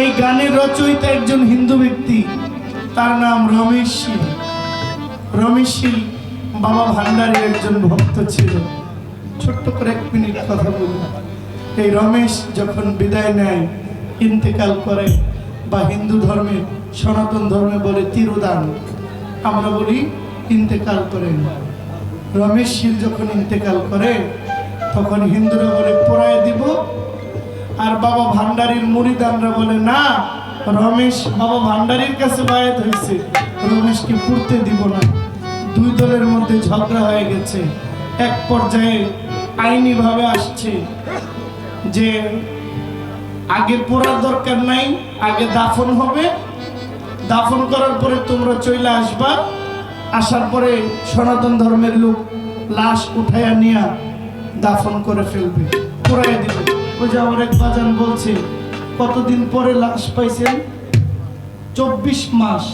এই গানের রচয়িতা একজন হিন্দু ব্যক্তি। তার নাম রমেশ শীল। রমেশ শীল বাবা ভান্ডারের একজন ভক্ত ছিল। ছোট্ট করে এক মিনিট কথা বলি। এই রমেশ যখন বিদায় নেয়, ইন্তেকাল করে বা হিন্দু ধর্মে, সনাতন ধর্মে বলে তিরুদান, আমরা বলি ইন্তেকাল করেন রমেশ শীল যখন ইন্তেকাল করে, তখন হিন্দুরা বলে পোড়ায় দিব আর বাবা ভান্ডারীর মুড়িদানরা বলে, না, রমেশ বাবা ভান্ডারীর কাছে বায়াত হয়েছে। রমেশকে পুড়তে দিব না। দুই দলের মধ্যে ঝগড়া হয়ে গেছে। এক পর্যায়ে আইনিভাবে আসছে যে আগে পোড়ার দরকার নাই, আগে দাফন হবে। দাফন করার পরে তোমরা চলে আসবা। আসার পরে সনাতন ধর্মের লোক লাশ উঠাইয়া নিয়া দাফন করে ফেলবে। পোড়াইয়া দিবে। ওই যে আমার এক বাজান বলছে, কতদিন পরে লাশ পাইছেন? চব্বিশ মাস।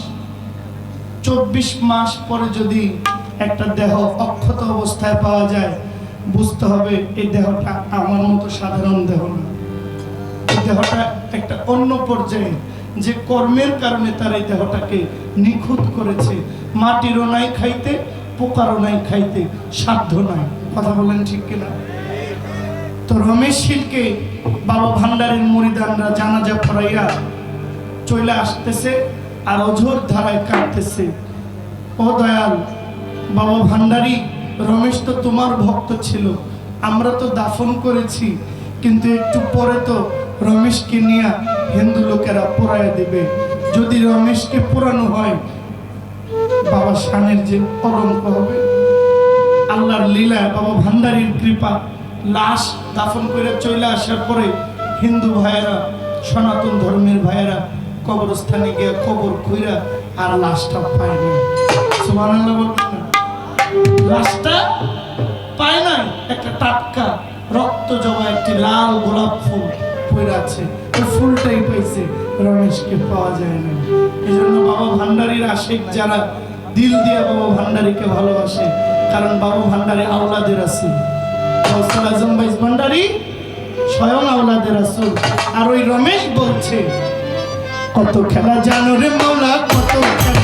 চব্বিশ মাস পরে যদি একটা দেহ অক্ষত অবস্থায় পাওয়া যায়, বুঝতে হবে এই দেহটা আমার মতো সাধারণ দেহ না। এই দেহটা একটা অন্য পর্যায়ে যে কর্মের কারণে তার এই দেহটাকে নিখুঁত করেছে। মাটিরও নাই খাইতে, পোকারও নাই খাইতে সাধ্য নাই। কথা বলেন ঠিক কিনা? তো রমেশ শীলকে বাবা ভান্ডারের মরিদানরা জানাজা পড়াইয়া চলে আসতেছে আর অঝোর ধারায় কাটতেছে ও দয়াল, বাবা ভান্ডারী রমেশ তো তোমার ভক্ত ছিল, আমরা তো দাফন করেছি, কিন্তু একটু পরে তো রমেশকে নিয়ে হিন্দু লোকেরা পোড়াইয়া দেবে। যদি রমেশকে পোড়ানো হয়, বাবা শানের যে কলঙ্ক হবে আল্লাহর লীলা বাবা ভান্ডারীর কৃপা লাশ দাফন করে চলে আসার পরে হিন্দু ভাইয়েরা, সনাতন ধর্মের ভাইয়েরা কবরস্থানে গিয়ে কবর খুঁড়া আর লাশটা পায় লাশটা পায় না একটা টাটকা রক্ত জমা একটি লাল গোলাপ ফুল পড়ে আছে। ওই ফুলটাই পাইছে, রমেশকে পাওয়া যায় না এই জন্য বাবা ভান্ডারীর আশেক যারা, দিল দিয়ে বাবা ভান্ডারীকে ভালোবাসে, কারণ বাবা ভান্ডারী আওলাদের আছে গৌসুল আজম ভান্ডারী স্বয়ং আওলাদের আর ওই রমেশ বলছে, কত খেলা জানো রে মৌলা কত খেলা